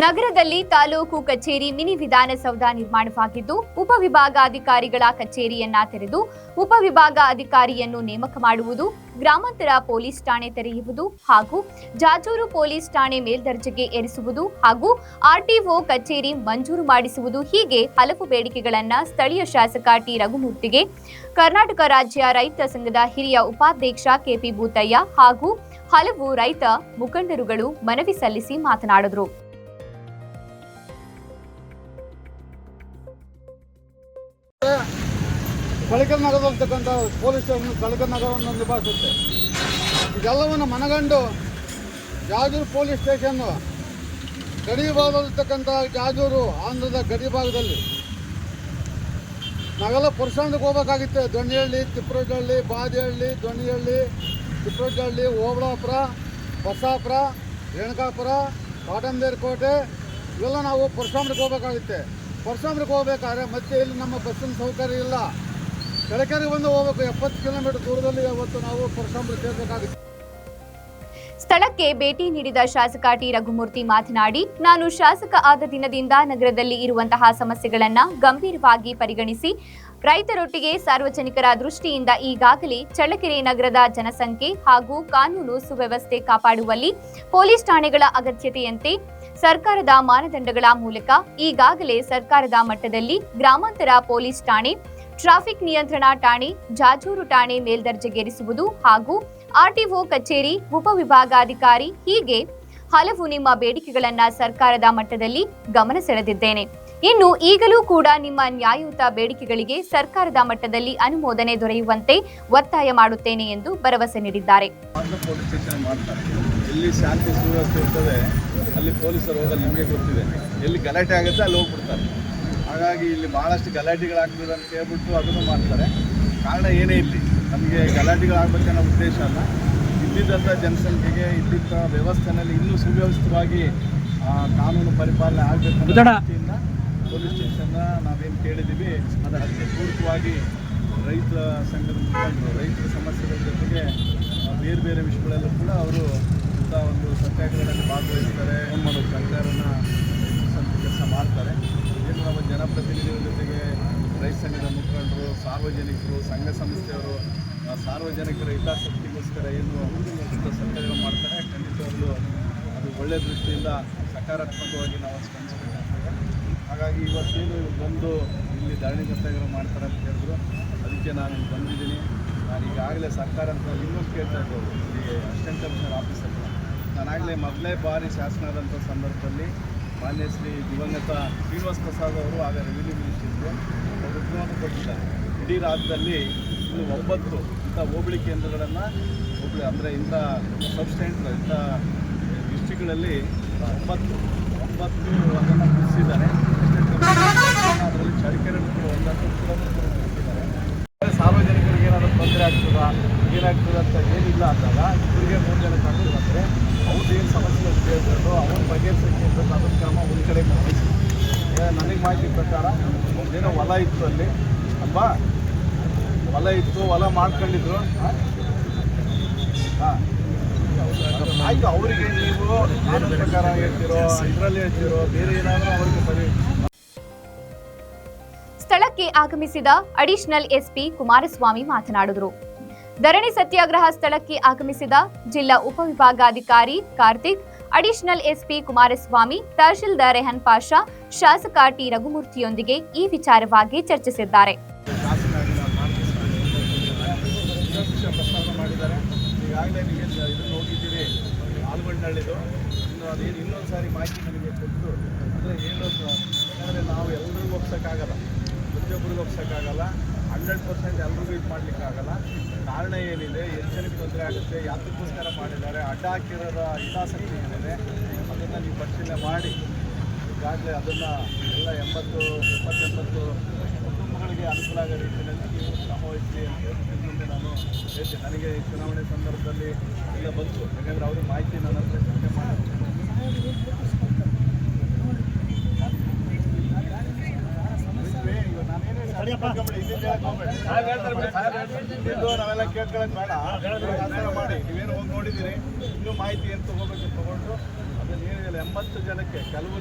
ಸ್ಥಳದಲ್ಲಿ ತಾಲೂಕು ಕಚೇರಿ ಮಿನಿ ವಿಧಾನಸೌಧ ನಿರ್ಮಾಣವಾಗಿದ್ದು ಉಪವಿಭಾಗಾಧಿಕಾರಿಗಳ ಕಚೇರಿಯನ್ನ ತೆರೆದು ಉಪವಿಭಾಗ ಅಧಿಕಾರಿಯನ್ನು ನೇಮಕ ಮಾಡುವುದು, ಗ್ರಾಮಾಂತರ ಪೊಲೀಸ್ ಠಾಣೆ ತೆರೆಯುವುದು ಹಾಗೂ ಜಾಜೂರು ಪೊಲೀಸ್ ಠಾಣೆ ಮೇಲ್ದರ್ಜೆಗೆ ಏರಿಸುವುದು ಹಾಗೂ ಆರ್ಟಿಒ ಕಚೇರಿ ಮಂಜೂರು ಮಾಡಿಸುವುದು ಹೀಗೆ ಹಲವು ಬೇಡಿಕೆಗಳನ್ನ ಸ್ಥಳೀಯ ಶಾಸಕ ಟಿ. ರಘುಮೂರ್ತಿಗೆ, ಕರ್ನಾಟಕ ರಾಜ್ಯ ರೈತ ಸಂಘದ ಹಿರಿಯ ಉಪಾಧ್ಯಕ್ಷ ಕೆಪಿ ಭೂತಯ್ಯ ಹಾಗೂ ಹಲವು ರೈತ ಮುಖಂಡರುಗಳು ಮನವಿ ಸಲ್ಲಿಸಿ ಮಾತನಾಡಿದರು. ಕಳಕಲ್ ನಗರದಲ್ಲಿರ್ತಕ್ಕಂಥ ಪೊಲೀಸ್ ಸ್ಟೇಷನ್ ಕಳಕ ನಗರವನ್ನು ನಿಭಾಯಿಸುತ್ತೆ. ಇದೆಲ್ಲವನ್ನು ಮನಗಂಡು ಜಾಜೂರು ಪೊಲೀಸ್ ಸ್ಟೇಷನ್ನು ಗಡಿ ಭಾಗದಲ್ಲಿರ್ತಕ್ಕಂಥ ಜಾಜೂರು ಆಂಧ್ರದ ಗಡಿ ಭಾಗದಲ್ಲಿ ನಾವೆಲ್ಲ ಪುರುಷಾಂಡಕ್ಕೆ ಹೋಗ್ಬೇಕಾಗಿತ್ತು. ದೊಣ್ಣಿಹಳ್ಳಿ ತಿಪ್ಪರಜಹಳ್ಳಿ ಬಾದಿಹಳ್ಳಿ ದೊಣ್ಣಿಹಳ್ಳಿ ತಿಪ್ಪರಜಹಳ್ಳಿ ಓಬಳಾಪುರ, ಬಸಾಪುರ, ರೇಣುಕಾಪುರ ಕೋಟೆ, ಇವೆಲ್ಲ ನಾವು ಪರಶುರಾಮ್ರಿಗೆ ಹೋಗ್ಬೇಕಾಗುತ್ತೆ. ಪರಶುರಾಮ್ರಿಗೆ ಹೋಗ್ಬೇಕಾದ್ರೆ ಮತ್ತೆ ಇಲ್ಲಿ ನಮ್ಮ ಬಸ್ಸಿನ ಸೌಕರ್ಯ ಇಲ್ಲ. ಬಂದು ಹೋಗ್ಬೇಕು. ಎಪ್ಪತ್ತು ಕಿಲೋಮೀಟರ್ ದೂರದಲ್ಲಿ ಅವತ್ತು ನಾವು ಸ್ಥಳಕ್ಕೆ ಭೇಟಿ ನೀಡಿದ ಶಾಸಕ ಟಿ. ರಘುಮೂರ್ತಿ ಮಾತನಾಡಿ, ನಾನು ಶಾಸಕ ಆದ ದಿನದಿಂದ ನಗರದಲ್ಲಿ ಇರುವಂತಹ ಸಮಸ್ಯೆಗಳನ್ನು ಗಂಭೀರವಾಗಿ ಪರಿಗಣಿಸಿ, ರೈತರೊಟ್ಟಿಗೆ ಸಾರ್ವಜನಿಕರ ದೃಷ್ಟಿಯಿಂದ ಈಗಾಗಲೇ ಚಳ್ಳಕೆರೆ ನಗರದ ಜನಸಂಖ್ಯೆ ಹಾಗೂ ಕಾನೂನು ಸುವ್ಯವಸ್ಥೆ ಕಾಪಾಡುವಲ್ಲಿ ಪೊಲೀಸ್ ಠಾಣೆಗಳ ಅಗತ್ಯತೆಯಂತೆ ಸರ್ಕಾರದ ಮಾನದಂಡಗಳ ಮೂಲಕ ಈಗಾಗಲೇ ಸರ್ಕಾರದ ಮಟ್ಟದಲ್ಲಿ ಗ್ರಾಮಾಂತರ ಪೊಲೀಸ್ ಠಾಣೆ ಟ್ರಾಫಿಕ್ ನಿಯಂತ್ರಣ ಠಾಣೆ, ಜಾಜೂರು ಠಾಣೆ ಮೇಲ್ದರ್ಜೆಗೇರಿಸುವುದು ಹಾಗೂ ಆರ್ಟಿಒ ಕಚೇರಿ ಉಪವಿಭಾಗಾಧಿಕಾರಿ ಹೀಗೆ ಹಲವು ನಿಮ್ಮ ಬೇಡಿಕೆಗಳನ್ನ ಸರ್ಕಾರದ ಮಟ್ಟದಲ್ಲಿ ಗಮನ ಸೆಳೆದಿದ್ದೇನೆ. ಇನ್ನು ಈಗಲೂ ಕೂಡ ನಿಮ್ಮ ನ್ಯಾಯಯುತ ಬೇಡಿಕೆಗಳಿಗೆ ಸರ್ಕಾರದ ಮಟ್ಟದಲ್ಲಿ ಅನುಮೋದನೆ ದೊರೆಯುವಂತೆ ಒತ್ತಾಯ ಮಾಡುತ್ತೇನೆ ಎಂದು ಭರವಸೆ ನೀಡಿದ್ದಾರೆ. ಹಾಗಾಗಿ ಇಲ್ಲಿ ಭಾಳಷ್ಟು ಗಲಾಟೆಗಳಾಗ್ತದೆ ಅಂತ ಹೇಳ್ಬಿಟ್ಟು ಅದನ್ನು ಮಾಡ್ತಾರೆ. ಕಾರಣ ಏನೇ ಇಲ್ಲಿ ನಮಗೆ ಗಲಾಟೆಗಳಾಗಬೇಕನ್ನೋ ಉದ್ದೇಶ ಅಲ್ಲ. ಇದ್ದಿದ್ದಂಥ ಜನಸಂಖ್ಯೆಗೆ ಇದ್ದಿದ್ದ ವ್ಯವಸ್ಥೆನಲ್ಲಿ ಇನ್ನೂ ಸುವ್ಯವಸ್ಥಿತವಾಗಿ ಕಾನೂನು ಪರಿಪಾಲನೆ ಆಗಬೇಕು ದೃಷ್ಟಿಯಿಂದ ಪೊಲೀಸ್ ಸ್ಟೇಷನ್ನ ನಾವೇನು ಕೇಳಿದ್ದೀವಿ ಅದಕ್ಕೆ ಪೂರಕವಾಗಿ ರೈತ ಸಂಘದ ಮುಖಂಡರು ರೈತರ ಸಮಸ್ಯೆಗಳ ಜೊತೆಗೆ ಬೇರೆ ಬೇರೆ ವಿಷಯಗಳಲ್ಲೂ ಕೂಡ ಅವರು ಇಂಥ ಒಂದು ಸತ್ಯಾಗ್ರಹದಲ್ಲಿ ಭಾಗವಹಿಸ್ತಾರೆ. ಏನು ಮಾಡೋದು ಸರ್ಕಾರನ ಕೆಲಸ ಮಾಡ್ತಾರೆ ಏನು ನಮ್ಮ ಜನಪ್ರತಿನಿಧಿಗಳ ಜೊತೆಗೆ ರೈತ ಸಂಘದ ಮುಖಂಡರು, ಸಾರ್ವಜನಿಕರು, ಸಂಘ ಸಂಸ್ಥೆಯವರು ಸಾರ್ವಜನಿಕರ ಹಿತಾಸಕ್ತಿಗೋಸ್ಕರ ಏನು ಸತ್ಯಾಗ್ರಹ ಮಾಡ್ತಾರೆ, ಖಂಡಿತವಾಗಲೂ ಅದು ಒಳ್ಳೆಯ ದೃಷ್ಟಿಯಿಂದ ಸಕಾರಾತ್ಮಕವಾಗಿ ನಾವು ಸ್ಪಂದಿಸಬೇಕಾಗ್ತದೆ ಹಾಗಾಗಿ ಇವತ್ತೇನು ಬಂದು ಇಲ್ಲಿ ಧರಣಿ ಸತ್ಯಾಗ್ರಹ ಮಾಡ್ತಾರೆ ಅಂತ ಹೇಳಿದ್ರು. ಅದಕ್ಕೆ ನಾನು ಬಂದಿದ್ದೀನಿ. ನಾನು ಈಗಾಗಲೇ ಸರ್ಕಾರ ಅಂತ ಇನ್ನೂ ಕೇಳ್ತಾ ಇದ್ದವರು ಇಲ್ಲಿ ಅಸಿಸ್ಟೆಂಟ್ ಕಮಿಷನರ್ ಆಫೀಸರ್ ನಾನಾಗಲೇ ಮೊದಲೇ ಬಾರಿ ಶಾಸನ ಆದಂಥ ಸಂದರ್ಭದಲ್ಲಿ ಮಾನ್ಯ ಶ್ರೀ ದಿವಂಗತ ಶ್ರೀನಿವಾಸ ಪ್ರಸಾದ್ ಅವರು ಆಗ ರೆವಿನ್ಯೂ ಮಿನಿಸ್ಟರ್ ಅವರು ಉತ್ತರವನ್ನು ಕೊಟ್ಟಿದ್ದಾರೆ. ಇಡೀ ರಾಜ್ಯದಲ್ಲಿ ಇನ್ನು ಒಂಬತ್ತು ಇಂಥ ಹೋಬಳಿ ಕೇಂದ್ರಗಳನ್ನು, ಹೋಬಳಿ ಅಂದರೆ ಇಂಥ ಸಬ್ಸ್ಟೆಂಟ್ ಇಂಥ ಡಿಸ್ಟ್ರಿಕ್ಗಳಲ್ಲಿ ಒಂಬತ್ತು ಒಂಬತ್ತು ಅದನ್ನು ಮುಗಿಸಿದ್ದಾರೆ. ಅದರಲ್ಲಿ ಚಳಿಕೆರೆ ಕೂಡ ಒಂದಷ್ಟು ಕೂಡ ಗುರುತಿಸಿದ್ದಾರೆ ಸಾರ್ವಜನಿಕರಿಗೆ ಏನಾದರೂ ತೊಂದರೆ ಆಗ್ತದಾ ಏನಾಗ್ತದೆ ಅಂತ ಏನಿಲ್ಲ ಅಂದಾಗ ಇಬ್ಬರಿಗೆ ಮೂರು ಜನ ಕಂಡು ಬಂದರೆ ಅವ್ರದ್ದು ಏನು ಸಮಸ್ಯೆ ಕೇಳ್ಕೊಂಡು ಅವ್ರ ಅಂತ ಅದನ್ನ ಕ್ರಮ ಒಂದು ಕಡೆ ವಹಿಸಿ ನನಗೆ ಮಾಹಿತಿ ಪ್ರಕಾರ ಏನೋ ಹೊಲ ಇತ್ತು ಅಲ್ಲಿ. ಅಲ್ವಾ ಹೊಲ ಇತ್ತು, ಹೊಲ ಮಾಡ್ಕೊಂಡಿದ್ರು. ಹಾಂ ಆಯಿತು, ಅವರಿಗೆ ನೀವು ಪ್ರಕಾರ ಹೇಳ್ತಿರೋ, ಇದರಲ್ಲಿ ಹೇಳ್ತಿರೋ, ಬೇರೆ ಏನಾದರೂ ಅವ್ರಿಗೆ ಬರೀ ಸ್ಥಳಕ್ಕೆ ಆಗಮಿಸಿದ ಅಡಿಷನಲ್ ಎಸ್ಪಿ ಕುಮಾರಸ್ವಾಮಿ ಮಾತನಾಡಿದರು. ಧರಣಿ ಸತ್ಯಾಗ್ರಹ ಸ್ಥಳಕ್ಕೆ ಆಗಮಿಸಿದ ಜಿಲ್ಲಾ ಉಪವಿಭಾಗಾಧಿಕಾರಿ ಕಾರ್ತಿಕ್, ಅಡಿಷನಲ್ ಎಸ್ಪಿ ಕುಮಾರಸ್ವಾಮಿ, ತಹಶೀಲ್ದಾರ್ ರೆಹನ್ ಪಾಷಾ, ಶಾಸಕ ಟಿ ರಘುಮೂರ್ತಿಯೊಂದಿಗೆ ಈ ವಿಚಾರವಾಗಿ ಚರ್ಚಿಸಿದ್ದಾರೆ. ಪ್ರತಿಯೊಬ್ಬರಿಗೂ ಒಪ್ಸೋಕ್ಕಾಗಲ್ಲ ಹಂಡ್ರೆಡ್ ಪರ್ಸೆಂಟ್ ಎಲ್ರಿಗೂ ಇದು ಮಾಡಲಿಕ್ಕಾಗಲ್ಲ ಕಾರಣ ಏನಿದೆ? ಎಷ್ಟು ಜನಕ್ಕೆ ತೊಂದರೆ ಆಗುತ್ತೆ. ಯಾತಕ್ಕೋಸ್ಕರ ಮಾಡಿದ್ದಾರೆ. ಅಡ್ಡ ಹಾಕಿರೋದ ಹಿತಾಸಕ್ತಿ ಏನಿದೆ? ಅದನ್ನು ನೀವು ಪರಿಶೀಲನೆ ಮಾಡಿ. ಈಗಾಗಲೇ ಅದನ್ನು ಎಲ್ಲ ಎಂಬತ್ತು ಎಪ್ಪತ್ತೆಂಬತ್ತು ಕುಟುಂಬಗಳಿಗೆ ಅನುಕೂಲ ಆಗೋ ರೀತಿಯಲ್ಲಿ ನೀವು ಶ್ರಮ ವಹಿಸಿ ಅಂತ ಮುಂದೆ ನಾನು. ಹೇಳ್ತೀನಿ ನನಗೆ ಈ ಚುನಾವಣೆ ಸಂದರ್ಭದಲ್ಲಿ ಎಲ್ಲ ಬಂತು. ಯಾಕಂದರೆ ಅವ್ರಿಗೆ ಮಾಹಿತಿ ನನ್ನ ಹತ್ರ ಚರ್ಚೆ ಮಾಡಿ ನಾವೆಲ್ಲ ಬೇಡ. ಮಾಡಿ ನೀವೇನು ಹೋಗಿ ನೋಡಿದ್ದೀರಿ ಇನ್ನೂ ಮಾಹಿತಿ ಏನು ತಗೋಬೇಕು ತಗೊಂಡು ಅದನ್ನ ಏನಿಲ್ಲ ಎಂಬತ್ತು ಜನಕ್ಕೆ ಕೆಲವರು